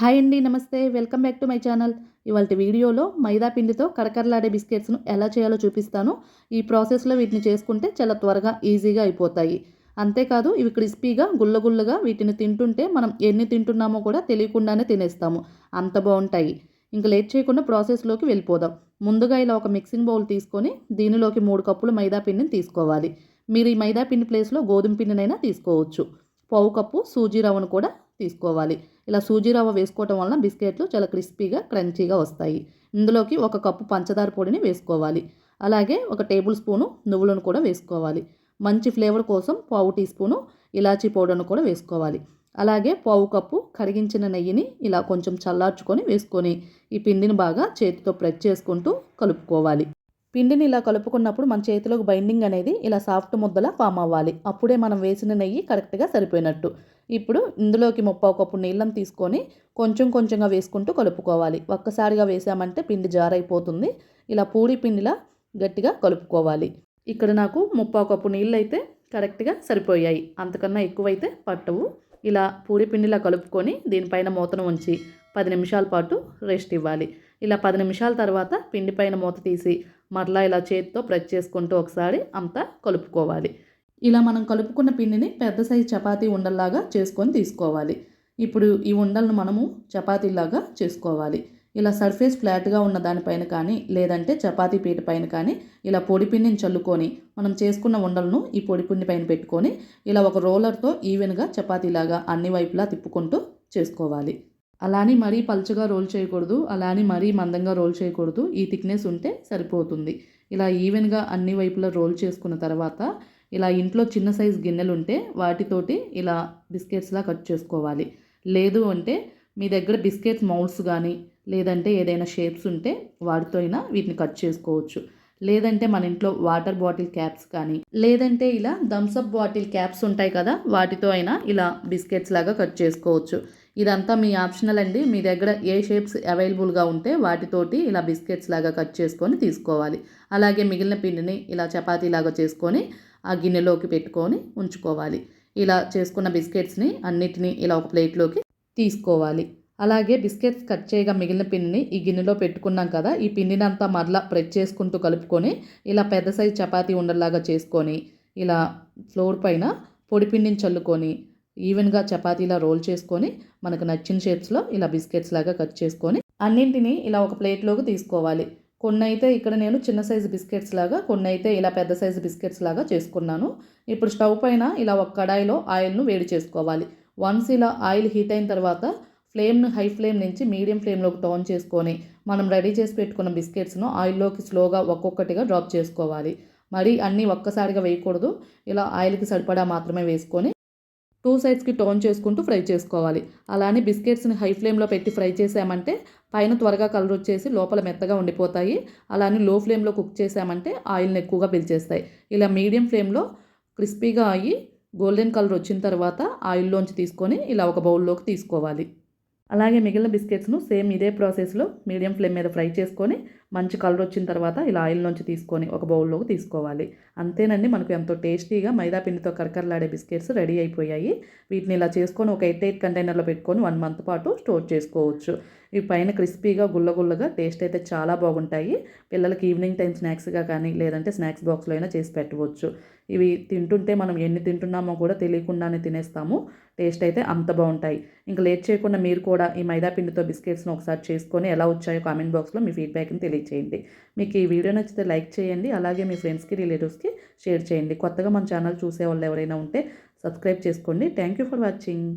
Hi అండి నమస్తే. Welcome back to my channel. ఇవాళ వీడియోలో మైదా పిండితో కడకరలాడే బిస్కెట్స్ను ఎలా చేయాలో చూపిస్తాను. ఈ ప్రాసెస్లో వీటిని చేసుకుంటే చాలా త్వరగా ఈజీగా అయిపోతాయి. అంతేకాదు ఇవి క్రిస్పీగా గుల్లగుల్లగా వీటిని తింటుంటే మనం ఎన్ని తింటున్నామో కూడా తెలియకుండానే తినేస్తాము. అంత బాగుంటాయి. ఇంకా లేట్ చేయకుండా ప్రాసెస్లోకి వెళ్ళిపోదాం. ముందుగా ఇలా ఒక మిక్సింగ్ బౌల్ తీసుకొని దీనిలోకి మూడు కప్పులు మైదా పిండిని తీసుకోవాలి. మీరు ఈ మైదా పిండి ప్లేస్లో గోధుమ పిండినైనా తీసుకోవచ్చు. పావు కప్పు సూజీ రవ్వను కూడా తీసుకోవాలి. ఇలా సూజీ రవ్వ వేసుకోవటం వలన బిస్కెట్లు చాలా క్రిస్పీగా క్రంచీగా వస్తాయి. ఇందులోకి ఒక కప్పు పంచదార పొడిని వేసుకోవాలి. అలాగే ఒక టేబుల్ స్పూను నువ్వులను కూడా వేసుకోవాలి. మంచి ఫ్లేవర్ కోసం పావు టీ స్పూను ఇలాచీ పౌడర్ను కూడా వేసుకోవాలి. అలాగే పావు కప్పు కరిగించిన నెయ్యిని ఇలా కొంచెం చల్లార్చుకొని వేసుకొని ఈ పిండిని బాగా చేతితో ప్రెస్ చేసుకుంటూ కలుపుకోవాలి. పిండిని ఇలా కలుపుకున్నప్పుడు మన చేతిలోకి బైండింగ్ అనేది ఇలా సాఫ్ట్ ముద్దలా ఫామ్ అవ్వాలి. అప్పుడే మనం వేసిన నెయ్యి కరెక్ట్గా సరిపోయినట్టు. ఇప్పుడు ఇందులోకి ముప్పావు కప్పు నీళ్ళని తీసుకొని కొంచెం కొంచెంగా వేసుకుంటూ కలుపుకోవాలి. ఒక్కసారిగా వేసామంటే పిండి జారైపోతుంది. ఇలా పూడి పిండిలా గట్టిగా కలుపుకోవాలి. ఇక్కడ నాకు ముప్పావు కప్పు నీళ్ళు అయితే కరెక్ట్గా సరిపోయాయి. అంతకన్నా ఎక్కువైతే పట్టవు. ఇలా పూడి పిండిలా కలుపుకొని దీనిపైన మూతను ఉంచి పది నిమిషాల పాటు రెస్ట్ ఇవ్వాలి. ఇలా పది నిమిషాల తర్వాత పిండి పైన మూత తీసి మరలా ఇలా చేతితో ప్రెస్ చేసుకుంటూ ఒకసారి అంతా కలుపుకోవాలి. ఇలా మనం కలుపుకున్న పిండిని పెద్ద సైజు చపాతీ ఉండల్లాగా చేసుకొని తీసుకోవాలి. ఇప్పుడు ఈ ఉండలను మనము చపాతీలాగా చేసుకోవాలి. ఇలా సర్ఫేస్ ఫ్లాట్గా ఉన్న దానిపైన కానీ లేదంటే చపాతీ పీట పైన కానీ ఇలా పొడి పిండిని చల్లుకొని మనం చేసుకున్న ఉండలను ఈ పొడి పిండి పైన పెట్టుకొని ఇలా ఒక రోలర్తో ఈవెన్గా చపాతీలాగా అన్ని వైపులా తిప్పుకుంటూ చేసుకోవాలి. అలానే మరీ పలుచగా రోల్ చేయకూడదు అలానే మరీ మందంగా రోల్ చేయకూడదు. ఈ థిక్నెస్ ఉంటే సరిపోతుంది. ఇలా ఈవెన్గా అన్ని వైపులా రోల్ చేసుకున్న తర్వాత ఇలా ఇంట్లో చిన్న సైజ్ గిన్నెలు ఉంటే వాటితోటి ఇలా బిస్కెట్స్లా కట్ చేసుకోవాలి. లేదు అంటే మీ దగ్గర బిస్కెట్స్ మౌల్డ్స్ కానీ లేదంటే ఏదైనా షేప్స్ ఉంటే వాటితో అయినా వీటిని కట్ చేసుకోవచ్చు. లేదంటే మన ఇంట్లో వాటర్ బాటిల్ క్యాప్స్ కానీ లేదంటే ఇలా థమ్స్అప్ బాటిల్ క్యాప్స్ ఉంటాయి కదా వాటితో అయినా ఇలా బిస్కెట్స్ లాగా కట్ చేసుకోవచ్చు. ఇదంతా మీ ఆప్షనల్ అండి. మీ దగ్గర ఏ షేప్స్ అవైలబుల్గా ఉంటే వాటితోటి ఇలా బిస్కెట్స్ లాగా కట్ చేసుకొని తీసుకోవాలి. అలాగే మిగిలిన పిండిని ఇలా చపాతీలాగా చేసుకొని ఆ గిన్నెలోకి పెట్టుకొని ఉంచుకోవాలి. ఇలా చేసుకున్న బిస్కెట్స్ని అన్నిటినీ ఇలా ఒక ప్లేట్లోకి తీసుకోవాలి. అలాగే బిస్కెట్స్ కట్ చేయగా మిగిలిన పిండిని ఈ గిన్నెలో పెట్టుకున్నాం కదా ఈ పిండిని అంతా మరలా ప్రెస్ చేసుకుంటూ కలుపుకొని ఇలా పెద్ద సైజు చపాతీ ఉండలాగా చేసుకొని ఇలా ఫ్లోర్ పైన పొడి పిండిని చల్లుకొని ఈవెన్గా చపాతీలా రోల్ చేసుకొని మనకు నచ్చిన షేప్స్లో ఇలా బిస్కెట్స్ లాగా కట్ చేసుకొని అన్నింటినీ ఇలా ఒక ప్లేట్లోకి తీసుకోవాలి. కొన్ని అయితే ఇక్కడ నేను చిన్న సైజు బిస్కెట్స్ లాగా కొన్ని అయితే ఇలా పెద్ద సైజు బిస్కెట్స్ లాగా చేసుకున్నాను. ఇప్పుడు స్టవ్ పైన ఇలా ఒక కడాయిలో ఆయిల్ను వేడి చేసుకోవాలి. వన్స్ ఇలా ఆయిల్ హీట్ అయిన తర్వాత ఫ్లేమ్ను హై ఫ్లేమ్ నుంచి మీడియం ఫ్లేమ్లోకి టర్న్ చేసుకొని మనం రెడీ చేసి పెట్టుకున్న బిస్కెట్స్ను ఆయిల్లోకి స్లోగా ఒక్కొక్కటిగా డ్రాప్ చేసుకోవాలి. మరి అన్నీ ఒక్కసారిగా వేయకూడదు. ఇలా ఆయిల్కి సరిపడా మాత్రమే వేసుకొని టూ సైడ్స్కి టోన్ చేసుకుంటూ ఫ్రై చేసుకోవాలి. అలానే బిస్కెట్స్ని హై ఫ్లేమ్లో పెట్టి ఫ్రై చేసామంటే పైన త్వరగా కలర్ వచ్చేసి లోపల మెత్తగా ఉండిపోతాయి. అలానే లో ఫ్లేమ్లో కుక్ చేసామంటే ఆయిల్ని ఎక్కువగా పిలిచేస్తాయి. ఇలా మీడియం ఫ్లేమ్లో క్రిస్పీగా అయ్యి గోల్డెన్ కలర్ వచ్చిన తర్వాత ఆయిల్లోంచి తీసుకొని ఇలా ఒక బౌల్లోకి తీసుకోవాలి. అలాగే మిగిలిన బిస్కెట్స్ను సేమ్ ఇదే ప్రాసెస్లో మీడియం ఫ్లేమ్ మీద ఫ్రై చేసుకొని మంచి కలర్ వచ్చిన తర్వాత ఇలా ఆయిల్ నుంచి తీసుకొని ఒక బౌల్లోకి తీసుకోవాలి. అంతేనండి మనకు ఎంతో టేస్టీగా మైదా పిండితో కరకరలాడే బిస్కెట్స్ రెడీ అయిపోయాయి. వీటిని ఇలా చేసుకొని ఒక ఎయిట్ ఎయిట్ కంటైనర్లో పెట్టుకొని వన్ మంత్ పాటు స్టోర్ చేసుకోవచ్చు. ఇవి పైన క్రిస్పీగా గుల్లగుల్లగా టేస్ట్ అయితే చాలా బాగుంటాయి. పిల్లలకి ఈవినింగ్ టైం స్నాక్స్గా కానీ లేదంటే స్నాక్స్ బాక్స్లో అయినా చేసి పెట్టవచ్చు. ఇవి తింటుంటే మనం ఎన్ని తింటున్నామో కూడా తెలియకుండానే తినేస్తాము. టేస్ట్ అయితే అంత బాగుంటాయి. ఇంకా లేట్ చేయకుండా మీరు కూడా ఈ మైదా పిండితో బిస్కెట్స్ని ఒకసారి చేసుకొని ఎలా వచ్చాయో కామెంట్ బాక్స్లో మీ ఫీడ్బ్యాక్ని చేయండి. మీకు ఈ వీడియో నచ్చితే లైక్ చేయండి. అలాగే మీ ఫ్రెండ్స్కి రిలేటివ్స్కి షేర్ చేయండి. కొత్తగా మన ఛానల్ చూసే వాళ్ళు ఎవరైనా ఉంటే సబ్స్క్రైబ్ చేసుకోండి. Thank you for watching.